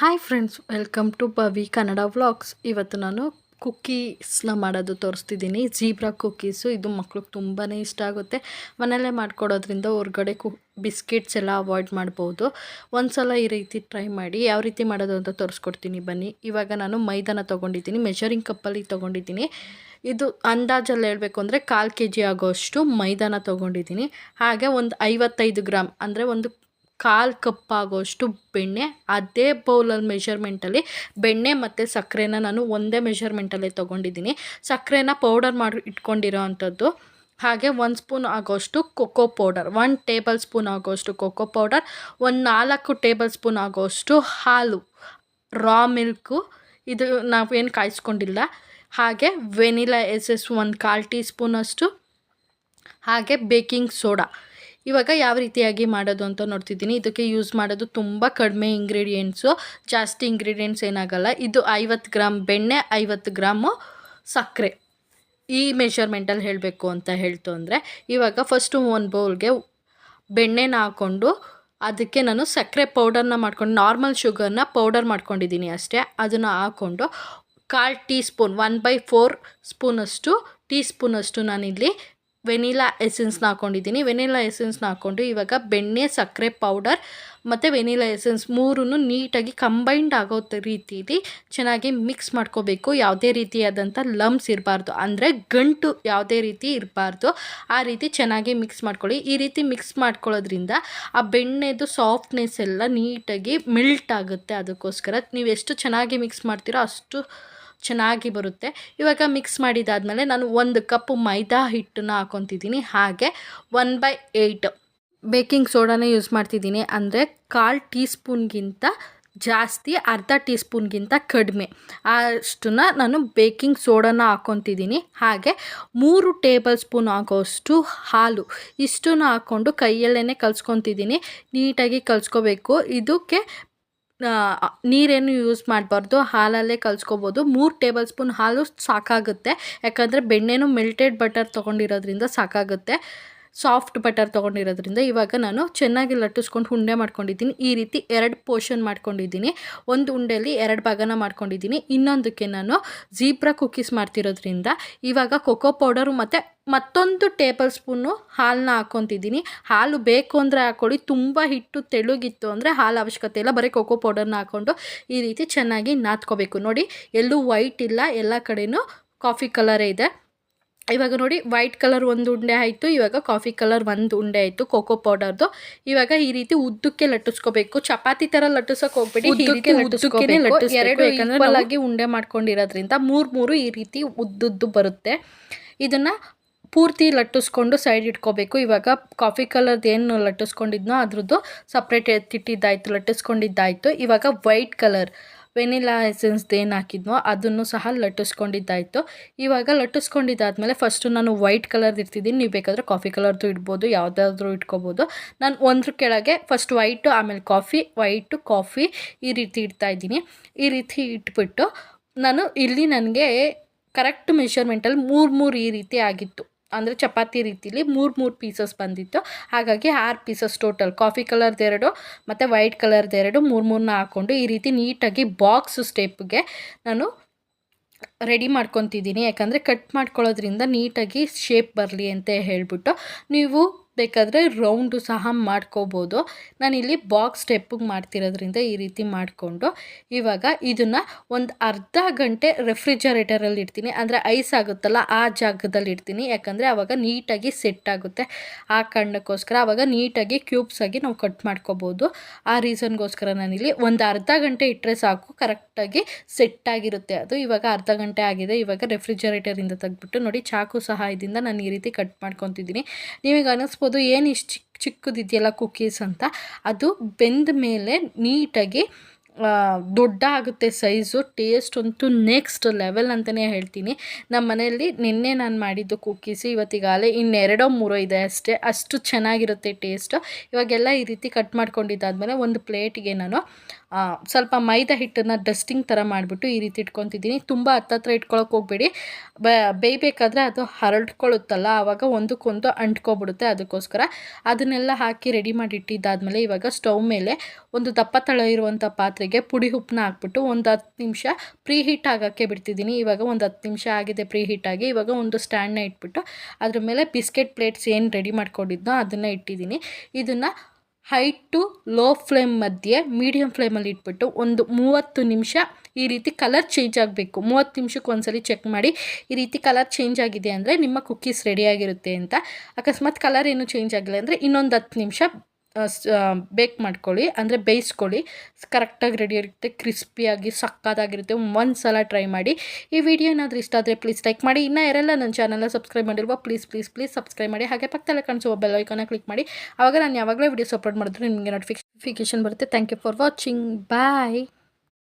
Hi friends welcome to Bavi Kannada vlogs ಇವತ್ತು ನಾನು ಕುಕ್ಕೀಸ್ನ ಮಾಡೋದು ತೋರಿಸ್ತಿದ್ದೀನಿ ಜೀಬ್ರಾ ಕುಕ್ಕೀಸು ಇದು ಮಕ್ಳಿಗೆ ತುಂಬಾ ಇಷ್ಟ ಆಗುತ್ತೆ. ಮನೆಯಲ್ಲೇ ಮಾಡ್ಕೊಡೋದ್ರಿಂದ ಹೊರ್ಗಡೆ ಕು ಬಿಸ್ಕೆಟ್ಸ್ ಎಲ್ಲ ಅವಾಯ್ಡ್ ಮಾಡ್ಬೋದು. ಒಂದು ಸಲ ಈ ರೀತಿ ಟ್ರೈ ಮಾಡಿ ಯಾವ ರೀತಿ ಮಾಡೋದು ಅಂತ ತೋರಿಸ್ಕೊಡ್ತೀನಿ, ಬನ್ನಿ. ಇವಾಗ ನಾನು ಮೈದಾನ ತೊಗೊಂಡಿದ್ದೀನಿ ಮೆಷರಿಂಗ್ ಕಪ್ಪಲ್ಲಿ ತೊಗೊಂಡಿದ್ದೀನಿ. ಇದು ಅಂದಾಜಲ್ಲಿ ಹೇಳಬೇಕು ಅಂದರೆ ಕಾಲು ಕೆ ಜಿ ಆಗೋಷ್ಟು ಮೈದಾನ ತೊಗೊಂಡಿದ್ದೀನಿ. ಹಾಗೆ ಒಂದು ಐವತ್ತೈದು ಗ್ರಾಮ್ ಅಂದರೆ ಒಂದು ಕಾಲು ಕಪ್ ಆಗೋಷ್ಟು ಬೆಣ್ಣೆ, ಅದೇ ಬೌಲಲ್ಲಿ ಮೆಷರ್ಮೆಂಟಲ್ಲಿ ಬೆಣ್ಣೆ ಮತ್ತು ಸಕ್ಕರೆನ ನಾನು ಒಂದೇ ಮೆಷರ್ಮೆಂಟಲ್ಲೇ ತೊಗೊಂಡಿದ್ದೀನಿ. ಸಕ್ಕರೆನ ಪೌಡರ್ ಮಾಡಿ ಇಟ್ಕೊಂಡಿರೋ ಅಂಥದ್ದು. ಹಾಗೆ ಒಂದು ಸ್ಪೂನ್ ಆಗೋಷ್ಟು cocoa powder one tablespoon ಆಗೋಷ್ಟು ಕೊಕ್ಕೋ ಪೌಡರ್, ಒಂದು ನಾಲ್ಕು ಟೇಬಲ್ ಸ್ಪೂನ್ ಆಗೋಷ್ಟು ಹಾಲು, ರಾ ಮಿಲ್ಕು. ಇದು ನಾವೇನು ಕಾಯಿಸ್ಕೊಂಡಿಲ್ಲ. ಹಾಗೆ ವೆನಿಲಾ ಎಸೆಸ್ ಒಂದು ಕಾಲು ಟೀ ಸ್ಪೂನಷ್ಟು ಹಾಗೆ ಬೇಕಿಂಗ್ ಸೋಡಾ. ಇವಾಗ ಯಾವ ರೀತಿಯಾಗಿ ಮಾಡೋದು ಅಂತ ನೋಡ್ತಿದ್ದೀನಿ. ಇದಕ್ಕೆ ಯೂಸ್ ಮಾಡೋದು ತುಂಬ ಕಡಿಮೆ ಇಂಗ್ರೀಡಿಯೆಂಟ್ಸು ಜಾಸ್ತಿ ಇಂಗ್ರೀಡಿಯೆಂಟ್ಸ್ ಏನಾಗಲ್ಲ. ಇದು ಐವತ್ತು ಗ್ರಾಮ್ ಬೆಣ್ಣೆ, ಐವತ್ತು ಗ್ರಾಮು ಸಕ್ಕರೆ. ಈ ಮೆಷರ್ಮೆಂಟಲ್ಲಿ ಹೇಳಬೇಕು ಅಂತ ಹೇಳ್ತು ಅಂದರೆ, ಇವಾಗ ಫಸ್ಟು ಒಂದು ಬೌಲ್ಗೆ ಬೆಣ್ಣೆನ ಹಾಕ್ಕೊಂಡು ಅದಕ್ಕೆ ನಾನು ಸಕ್ಕರೆ ಪೌಡರ್ನ ಮಾಡ್ಕೊಂಡು ನಾರ್ಮಲ್ ಶುಗರ್ನ ಪೌಡರ್ ಮಾಡ್ಕೊಂಡಿದ್ದೀನಿ ಅಷ್ಟೇ. ಅದನ್ನು ಹಾಕ್ಕೊಂಡು ಕಾಲು teaspoon one by four ಸ್ಪೂನಷ್ಟು ಟೀ ಸ್ಪೂನಷ್ಟು ನಾನಿಲ್ಲಿ ವೆನಿಲಾ ಎಸೆನ್ಸ್ನ ಹಾಕ್ಕೊಂಡಿದ್ದೀನಿ ವೆನಿಲಾ ಎಸೆನ್ಸ್ನ ಹಾಕ್ಕೊಂಡು ಇವಾಗ ಬೆಣ್ಣೆ, ಸಕ್ಕರೆ ಪೌಡರ್ ಮತ್ತು ವೆನಿಲಾ ಎಸೆನ್ಸ್ ಮೂರೂ ನೀಟಾಗಿ ಕಂಬೈಂಡ್ ಆಗೋ ರೀತಿಲಿ ಚೆನ್ನಾಗಿ ಮಿಕ್ಸ್ ಮಾಡ್ಕೋಬೇಕು. ಯಾವುದೇ ರೀತಿಯಾದಂಥ ಲಮ್ಸ್ ಇರಬಾರ್ದು. ಅಂದರೆ ಗಂಟು ಯಾವುದೇ ರೀತಿ ಇರಬಾರ್ದು. ಆ ರೀತಿ ಚೆನ್ನಾಗಿ ಮಿಕ್ಸ್ ಮಾಡ್ಕೊಳ್ಳಿ. ಈ ರೀತಿ ಮಿಕ್ಸ್ ಮಾಡ್ಕೊಳ್ಳೋದ್ರಿಂದ ಆ ಬೆಣ್ಣೆದು ಸಾಫ್ಟ್ನೆಸ್ ಎಲ್ಲ ನೀಟಾಗಿ ಮಿಲ್ಟ್ ಆಗುತ್ತೆ. ಅದಕ್ಕೋಸ್ಕರ ನೀವು ಎಷ್ಟು ಚೆನ್ನಾಗಿ ಮಿಕ್ಸ್ ಮಾಡ್ತೀರೋ ಅಷ್ಟು ಚೆನ್ನಾಗಿ ಬರುತ್ತೆ. ಇವಾಗ ಮಿಕ್ಸ್ ಮಾಡಿದಾದಮೇಲೆ ನಾನು ಒಂದು ಕಪ್ ಮೈದಾ ಹಿಟ್ಟನ್ನ ಹಾಕೊತಿದ್ದೀನಿ. ಹಾಗೆ ಒನ್ ಬೈ ಏಯ್ಟ್ ಬೇಕಿಂಗ್ ಸೋಡಾನೇ ಯೂಸ್ ಮಾಡ್ತಿದ್ದೀನಿ. ಅಂದರೆ ಕಾಲು ಟೀ ಸ್ಪೂನ್ಗಿಂತ ಜಾಸ್ತಿ, ಅರ್ಧ ಟೀ ಸ್ಪೂನ್ಗಿಂತ ಕಡಿಮೆ ಅಷ್ಟನ್ನ ನಾನು ಬೇಕಿಂಗ್ ಸೋಡಾನ ಹಾಕ್ಕೊತಿದ್ದೀನಿ ಹಾಗೆ ಮೂರು ಟೇಬಲ್ ಸ್ಪೂನ್ ಆಗೋಷ್ಟು ಹಾಲು ಇಷ್ಟನ್ನು ಹಾಕ್ಕೊಂಡು ಕೈಯಲ್ಲೇ ಕಲ್ಸ್ಕೊತಿದ್ದೀನಿ. ನೀಟಾಗಿ ಕಲ್ಸ್ಕೋಬೇಕು. ಇದಕ್ಕೆ ನೀರೇನು ಯೂಸ್ ಮಾಡಬಾರ್ದು, ಹಾಲಲ್ಲೇ ಕಲ್ಸ್ಕೊಬೋದು. ಮೂರು ಟೇಬಲ್ ಸ್ಪೂನ್ ಹಾಲು ಸಾಕಾಗುತ್ತೆ. ಯಾಕಂದರೆ ಬೆಣ್ಣೆನೂ ಮೆಲ್ಟೆಡ್ ಬಟರ್ ತೊಗೊಂಡಿರೋದ್ರಿಂದ ಸಾಕಾಗುತ್ತೆ. ಸಾಫ್ಟ್ ಬಟರ್ ತೊಗೊಂಡಿರೋದ್ರಿಂದ ಇವಾಗ ನಾನು ಚೆನ್ನಾಗಿ ಲಟ್ಟಿಸ್ಕೊಂಡು ಉಂಡೆ ಮಾಡ್ಕೊಂಡಿದ್ದೀನಿ. ಈ ರೀತಿ ಎರಡು ಪೋರ್ಷನ್ ಮಾಡ್ಕೊಂಡಿದ್ದೀನಿ. ಒಂದು ಉಂಡೆಯಲ್ಲಿ ಎರಡು ಭಾಗನ ಮಾಡ್ಕೊಂಡಿದ್ದೀನಿ. ಇನ್ನೊಂದಕ್ಕೆ ನಾನು ಜೀಬ್ರಾ ಕುಕ್ಕೀಸ್ ಮಾಡ್ತಿರೋದ್ರಿಂದ ಇವಾಗ ಕೊಕೋ ಪೌಡರು ಮತ್ತು ಮತ್ತೊಂದು ಟೇಬಲ್ ಸ್ಪೂನು ಹಾಲನ್ನ ಹಾಕ್ಕೊತಿದ್ದೀನಿ. ಹಾಲು ಬೇಕು ಅಂದರೆ ಹಾಕ್ಕೊಳ್ಳಿ. ತುಂಬ ಹಿಟ್ಟು ತೆಳುಗಿತ್ತು ಅಂದರೆ ಹಾಲು ಅವಶ್ಯಕತೆ ಇಲ್ಲ. ಬರೀ ಕೊಕೋ ಪೌಡರ್ನ ಹಾಕ್ಕೊಂಡು ಈ ರೀತಿ ಚೆನ್ನಾಗಿ ನಾದ್ಕೋಬೇಕು. ನೋಡಿ ಎಲ್ಲೂ ವೈಟ್ ಇಲ್ಲ. ಎಲ್ಲ ಕಡೆಯೂ ಕಾಫಿ ಕಲರೇ ಇದೆ. ಇವಾಗ ನೋಡಿ ವೈಟ್ ಕಲರ್ ಒಂದು ಉಂಡೆ ಆಯಿತು ಇವಾಗ ಕಾಫಿ ಕಲರ್ ಒಂದು ಉಂಡೆ ಆಯಿತು ಕೋಕೋ ಪೌಡರ್ದು ಇವಾಗ ಈ ರೀತಿ ಉದ್ದಕ್ಕೆ ಲಟ್ಟಿಸ್ಕೋಬೇಕು. ಚಪಾತಿ ಥರ ಲಟ್ಟಿಸೋಕೆ ಹೋಗ್ಬೇಡಿ ಎರಡು ಈಕ್ವಲ್ ಆಗಿ ಉಂಡೆ ಮಾಡ್ಕೊಂಡಿರೋದ್ರಿಂದ ಮೂರು ಮೂರು ಈ ರೀತಿ ಉದ್ದುದ್ದು ಬರುತ್ತೆ. ಇದನ್ನ ಪೂರ್ತಿ ಲಟ್ಟಿಸ್ಕೊಂಡು ಸೈಡ್ ಇಟ್ಕೋಬೇಕು. ಇವಾಗ ಕಾಫಿ ಕಲರ್ದು ಏನು ಲಟ್ಟಿಸ್ಕೊಂಡಿದ್ನೋ ಅದ್ರದ್ದು ಸಪ್ರೇಟ್ ಎತ್ತಿಟ್ಟಿದ್ದಾಯಿತು ಲಟ್ಟಿಸ್ಕೊಂಡಿದ್ದಾಯಿತು. ಇವಾಗ ವೈಟ್ ಕಲರ್ ವೆನಿಲಾ ಎಸೆನ್ಸ್ದು ಏನು ಹಾಕಿದ್ನೋ ಅದನ್ನು ಸಹ ಲಟ್ಟಿಸ್ಕೊಂಡಿದ್ದಾಯಿತು. ಇವಾಗ ಲಟ್ಟಿಸ್ಕೊಂಡಿದ್ದಾದಮೇಲೆ ಫಸ್ಟು ನಾನು ವೈಟ್ ಕಲರ್ದು ಇರ್ತಿದ್ದೀನಿ ನೀವು ಬೇಕಾದರೆ ಕಾಫಿ ಕಲರ್ದು ಇಡ್ಬೋದು, ಯಾವುದಾದ್ರೂ ಇಟ್ಕೋಬೋದು. ನಾನು ಒಂದ್ರ ಕೆಳಗೆ ಫಸ್ಟ್ ವೈಟು ಆಮೇಲೆ ಕಾಫಿ ವೈಟು ಕಾಫಿ ಈ ರೀತಿ ಇಡ್ತಾಯಿದ್ದೀನಿ ಈ ರೀತಿ ಇಟ್ಬಿಟ್ಟು ನಾನು ಇಲ್ಲಿ ನನಗೆ ಕರೆಕ್ಟ್ ಮೆಷರ್ಮೆಂಟಲ್ಲಿ ಮೂರು ಮೂರು ಈ ರೀತಿ ಆಗಿತ್ತು. ಅಂದರೆ ಚಪಾತಿ ರೀತಿಲಿ ಮೂರು ಮೂರು ಪೀಸಸ್ ಬಂದಿತ್ತು. ಹಾಗಾಗಿ ಆರು ಪೀಸಸ್ ಟೋಟಲ್ ಕಾಫಿ ಕಲರ್ದು ಎರಡು, ಮತ್ತು ವೈಟ್ ಕಲರ್ದು ಎರಡು, ಮೂರು ಮೂರನ್ನ ಹಾಕ್ಕೊಂಡು ಈ ರೀತಿ ನೀಟಾಗಿ ಬಾಕ್ಸ್ ಸ್ಟೆಪ್ಗೆ ನಾನು ರೆಡಿ ಮಾಡ್ಕೊತಿದ್ದೀನಿ. ಯಾಕಂದರೆ ಕಟ್ ಮಾಡ್ಕೊಳ್ಳೋದ್ರಿಂದ ನೀಟಾಗಿ ಶೇಪ್ ಬರಲಿ ಅಂತ ಹೇಳಿಬಿಟ್ಟು ನೀವು ಬೇಕಾದರೆ ರೌಂಡು ಸಹ ಮಾಡ್ಕೋಬೋದು. ನಾನಿಲ್ಲಿ ಬಾಕ್ಸ್ ಸ್ಟೆಪ್ಪಿಗೆ ಮಾಡ್ತಿರೋದ್ರಿಂದ ಈ ರೀತಿ ಮಾಡಿಕೊಂಡು ಇವಾಗ ಇದನ್ನು ಒಂದು ಅರ್ಧ ಗಂಟೆ ರೆಫ್ರಿಜರೇಟರಲ್ಲಿ ಇಡ್ತೀನಿ. ಅಂದರೆ ಐಸ್ ಆಗುತ್ತಲ್ಲ ಆ ಜಾಗದಲ್ಲಿ ಇಡ್ತೀನಿ. ಯಾಕಂದರೆ ಆವಾಗ ನೀಟಾಗಿ ಸೆಟ್ ಆಗುತ್ತೆ. ಆ ಕಾರಣಕ್ಕೋಸ್ಕರ ಆವಾಗ ನೀಟಾಗಿ ಕ್ಯೂಬ್ಸ್ ಆಗಿ ನಾವು ಕಟ್ ಮಾಡ್ಕೋಬೋದು. ಆ ರೀಸನ್ಗೋಸ್ಕರ ನಾನಿಲ್ಲಿ ಒಂದು ಅರ್ಧ ಗಂಟೆ ಇಟ್ಟರೆ ಸಾಕು. ಕರೆಕ್ಟಾಗಿ ಸೆಟ್ ಆಗಿರುತ್ತೆ ಅದು. ಇವಾಗ ಅರ್ಧ ಗಂಟೆ ಆಗಿದೆ. ಇವಾಗ ರೆಫ್ರಿಜರೇಟರಿಂದ ತೆಗೆದ್ಬಿಟ್ಟು ನೋಡಿ, ಚಾಕು ಸಹಾಯದಿಂದ ನಾನು ಈ ರೀತಿ ಕಟ್ ಮಾಡ್ಕೊತಿದ್ದೀನಿ. ನಿಮಗೆ ಅನ್ನಿಸ್ಬೋದು ಅದು ಏನು ಇಷ್ಟು ಚಿಕ್ಕ ಚಿಕ್ಕದಿದೆಯಲ್ಲ ಕುಕ್ಕೀಸ್ ಅಂತ ಅದು ಬೆಂದ ಮೇಲೆ ನೀಟಾಗಿ ದೊಡ್ಡ ಆಗುತ್ತೆ ಸೈಜು ಟೇಸ್ಟ್ ಅಂತೂ ನೆಕ್ಸ್ಟ್ ಲೆವೆಲ್ ಅಂತಲೇ ಹೇಳ್ತೀನಿ. ನಮ್ಮ ಮನೆಯಲ್ಲಿ ನಿನ್ನೆ ನಾನು ಮಾಡಿದ್ದು ಕುಕ್ಕೀಸು ಇವತ್ತಿಗಾಲೇ ಇನ್ನೆರಡೋ ಮೂರೋ ಇದೆ ಅಷ್ಟೇ. ಅಷ್ಟು ಚೆನ್ನಾಗಿರುತ್ತೆ ಟೇಸ್ಟು ಇವಾಗೆಲ್ಲ ಈ ರೀತಿ ಕಟ್ ಮಾಡ್ಕೊಂಡಿದ್ದಾದಮೇಲೆ ಒಂದು ಪ್ಲೇಟಿಗೆ ನಾನು ಸ್ವಲ್ಪ ಮೈದಾ ಹಿಟ್ಟನ್ನು ಡಸ್ಟಿಂಗ್ ಥರ ಮಾಡಿಬಿಟ್ಟು ಈ ರೀತಿ ಇಟ್ಕೊತಿದ್ದೀನಿ. ತುಂಬ ಹತ್ತತ್ರ ಇಟ್ಕೊಳಕ್ಕೆ ಹೋಗ್ಬೇಡಿ. ಬ, ಬೇಯಬೇಕಾದ್ರೆ ಅದು ಹರಡ್ಕೊಳ್ಳುತ್ತಲ್ಲ ಆವಾಗ ಒಂದಕ್ಕೊಂದು ಅಂಟ್ಕೊಬಿಡುತ್ತೆ ಅದಕ್ಕೋಸ್ಕರ. ಅದನ್ನೆಲ್ಲ ಹಾಕಿ ರೆಡಿ ಮಾಡಿ ಇಟ್ಟಿದ್ದಾದಮೇಲೆ ಇವಾಗ ಸ್ಟವ್ ಮೇಲೆ ಒಂದು ದಪ್ಪ ತಳ ಇರುವಂಥ ಪಾತ್ರೆಗೆ ಕಡಾಯಿಗೆ ಪುಡಿ ಉಪ್ಪನ್ನ ಹಾಕ್ಬಿಟ್ಟು ಒಂದು ಹತ್ತು ನಿಮಿಷ ಪ್ರೀ ಹೀಟ್ ಆಗೋಕ್ಕೆ ಬಿಡ್ತಿದ್ದೀನಿ. ಇವಾಗ ಒಂದು ಹತ್ತು ನಿಮಿಷ ಆಗಿದೆ ಪ್ರೀ ಹೀಟ್ ಆಗಿ. ಇವಾಗ ಒಂದು ಸ್ಟ್ಯಾಂಡ್ನ ಇಟ್ಬಿಟ್ಟು ಅದ್ರ ಮೇಲೆ ಬಿಸ್ಕೆಟ್ ಪ್ಲೇಟ್ಸ್ ಏನು ರೆಡಿ ಮಾಡ್ಕೊಂಡಿದ್ನೋ ಅದನ್ನು ಇಟ್ಟಿದ್ದೀನಿ. ಇದನ್ನು ಹೈ ಟು ಲೋ ಫ್ಲೇಮ್ ಮಧ್ಯೆ ಮೀಡಿಯಮ್ ಫ್ಲೇಮಲ್ಲಿ ಇಟ್ಬಿಟ್ಟು ಒಂದು ಮೂವತ್ತು ನಿಮಿಷ ಈ ರೀತಿ ಕಲರ್ ಚೇಂಜ್ ಆಗಬೇಕು. ಮೂವತ್ತು ನಿಮಿಷಕ್ಕೆ ಒಂದ್ಸಲಿ ಚೆಕ್ ಮಾಡಿ ಈ ರೀತಿ ಕಲರ್ ಚೇಂಜ್ ಆಗಿದೆ ಅಂದರೆ ನಿಮ್ಮ ಕುಕ್ಕೀಸ್ ರೆಡಿಯಾಗಿರುತ್ತೆ ಅಂತ. ಅಕಸ್ಮಾತ್ ಕಲರ್ ಏನು ಚೇಂಜ್ ಆಗಿಲ್ಲ ಅಂದರೆ ಇನ್ನೊಂದು ಹತ್ತು ನಿಮಿಷ ಬೇಕ್ ಮಾಡ್ಕೊಳ್ಳಿ, ಅಂದರೆ ಬೇಯಿಸ್ಕೊಳ್ಳಿ. ಕರೆಕ್ಟಾಗಿ ರೆಡಿ ಇರುತ್ತೆ ಕ್ರಿಸ್ಪಿಯಾಗಿ ಸಕ್ಕತ್ತಾಗಿರುತ್ತೆ. ಒಂದು ಸಲ ಟ್ರೈ ಮಾಡಿ. ಈ ವಿಡಿಯೋ ಏನಾದರೂ ಇಷ್ಟ ಆದರೆ ಪ್ಲೀಸ್ ಲೈಕ್ ಮಾಡಿ. ಇನ್ನೂ ಯಾರೆಲ್ಲ ನನ್ನ ಚಾನಲ್ನ ಸಬ್ಸ್ಕ್ರೈಬ್ ಮಾಡಿರುವ ಪ್ಲೀಸ್ ಪ್ಲೀಸ್ ಪ್ಲೀಸ್ ಸಬ್ಸ್ಕ್ರೈಬ್ ಮಾಡಿ. ಹಾಗೆ ಪಕ್ಕದಲ್ಲೇ ಕಾಣಿಸುವ ಬೆಲ್ ಐಕಾನ ಕ್ಲಿಕ್ ಮಾಡಿ. ಆವಾಗ ನಾನು ಯಾವಾಗಲೇ ವಿಡಿಯೋಸ್ ಅಪ್ಲೋಡ್ ಮಾಡಿದ್ರೆ ನಿಮಗೆ ನೋಟಿಫಿಕೇಶನ್ ಬರುತ್ತೆ. Thank you for watching bye